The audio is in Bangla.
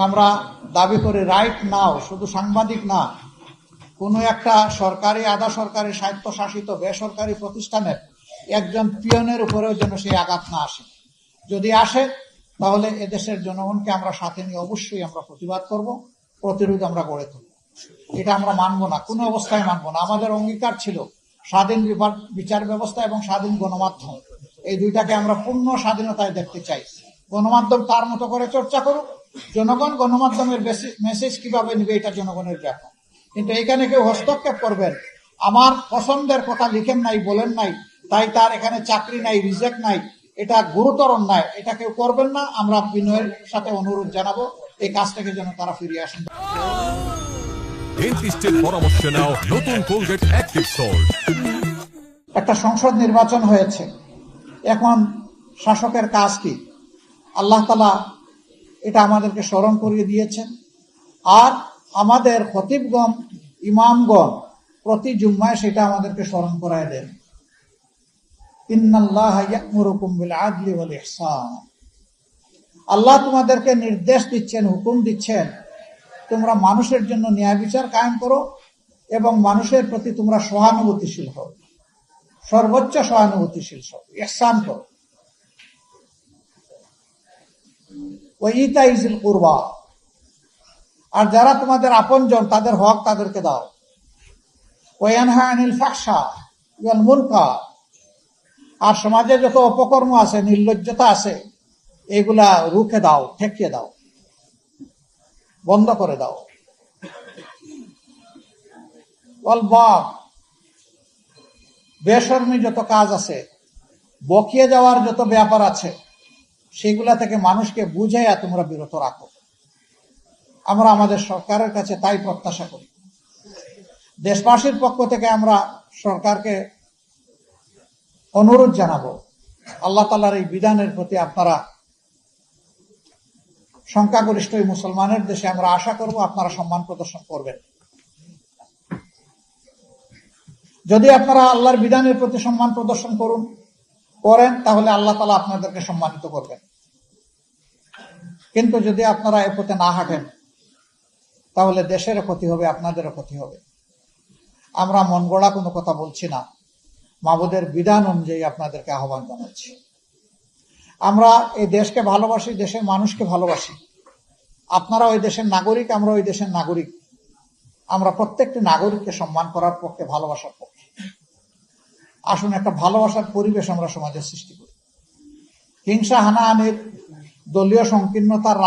আমরা দাবি করি রাইট নাও শুধু সাংবাদিক না, কোনো একটা সরকারি, আধা সরকারি, স্বায়ত্তশাসিত, বেসরকারি প্রতিষ্ঠানের একজন পিয়নের উপরেও যেন সেই আঘাত না আসে। যদি আসে, তাহলে এদেশের জনগণকে আমরা সাথে নিয়ে অবশ্যই আমরা প্রতিবাদ করব, প্রতিরোধ আমরা গড়ে তুলব। এটা আমরা মানব না, কোনো অবস্থায় মানব না। আমাদের অঙ্গীকার ছিল স্বাধীন বিচার ব্যবস্থা এবং স্বাধীন গণমাধ্যম। এই দুইটাকে আমরা পূর্ণ স্বাধীনতায় দেখতে চাই। গণমাধ্যম তার মতো করে চর্চা করুক। জনগণ গণমাধ্যমের মেসেজ কীভাবে নিবে এটা জনগণের ব্যাপার। কিন্তু এখানে কেউ হস্তক্ষেপ করবেন। আমার পছন্দের কথা লিখেন নাই বলেন নাই তাই তার এখানে চাকরি নাই রিজেক্ট নাই এটা গুরুতর অন্যায় এটা কেউ করবেন না। আমরা বিনয়ের সাথে অনুরোধ জানাব এই কাজ থেকে যেন তারা ফিরিয়ে আসেন। ডেন্টিস্টের পরামর্শ নাও নতুন কোলগেট অ্যাক্টিভ সল্ট একটা সংসদ নির্বাচন হয়েছে। এখন শাসকের কাজ কি? আল্লাহ তালা এটা আমাদেরকে স্মরণ করিয়ে দিয়েছেন। আর আমাদের খতিবগণ, ইমামগণ প্রতি জুম্মায় সেটা আমাদেরকে স্মরণ করায় দেন। আল্লাহ তোমাদেরকে নির্দেশ দিচ্ছেন, হুকুম দিচ্ছেন, তোমরা মানুষের জন্য ন্যায় বিচার কায়েম করো এবং মানুষের প্রতি তোমরা সহানুভূতিশীল হও। সর্বোচ্চ সহানুভূতিশীল সব ইহসান করো। আর যারা তোমাদের আপনজন, তাদের হক তাদেরকে দাও। আনিল আর সমাজে যত অপকর্ম আছে, নির্লজ্জতা আছে, এগুলা রুখে দাও, ঠেকিয়ে দাও। বন্ধ করে দাও। বেশর্মী যত কাজ আছে, বকিয়ে যাওয়ার যত ব্যাপার আছে সেগুলা থেকে মানুষকে বুঝাইয়া তোমরা বিরত রাখো। আমরা আমাদের সরকারের কাছে তাই প্রত্যাশা করি। দেশবাসীর পক্ষ থেকে আমরা সরকারকে অনুরোধ জানাব, আল্লাহ তালার এই বিধানের প্রতি আপনারা সংখ্যাগরিষ্ঠ এই মুসলমানের দেশে আমরা আশা করব আপনারা সম্মান প্রদর্শন করবেন। যদি আপনারা আল্লাহর বিধানের প্রতি সম্মান প্রদর্শন করুন করেন, তাহলে আল্লাহ তালা আপনাদেরকে সম্মানিত করবেন। কিন্তু যদি আপনারা এ পথে না হাঁটেন, তাহলে দেশের ক্ষতি হবে, আপনাদেরও ক্ষতি হবে। আমরা মন গড়া কোনো কথা বলছি না। মাবুদের বিধান অনুযায়ী আপনাদেরকে আহ্বান জানাচ্ছি। আমরা এই দেশকে ভালোবাসি, দেশের মানুষকে ভালোবাসি। আপনারা ওই দেশের নাগরিক আমরা ওই দেশের নাগরিক। আমরা প্রত্যেকটি নাগরিককে সম্মান করার পক্ষে ভালোবাসার পক্ষে। আসুন একটা ভালোবাসার পরিবেশ আমরা সমাজের সৃষ্টি করি। হিংসা হানাহানির দলীয় সংকীর্ণতার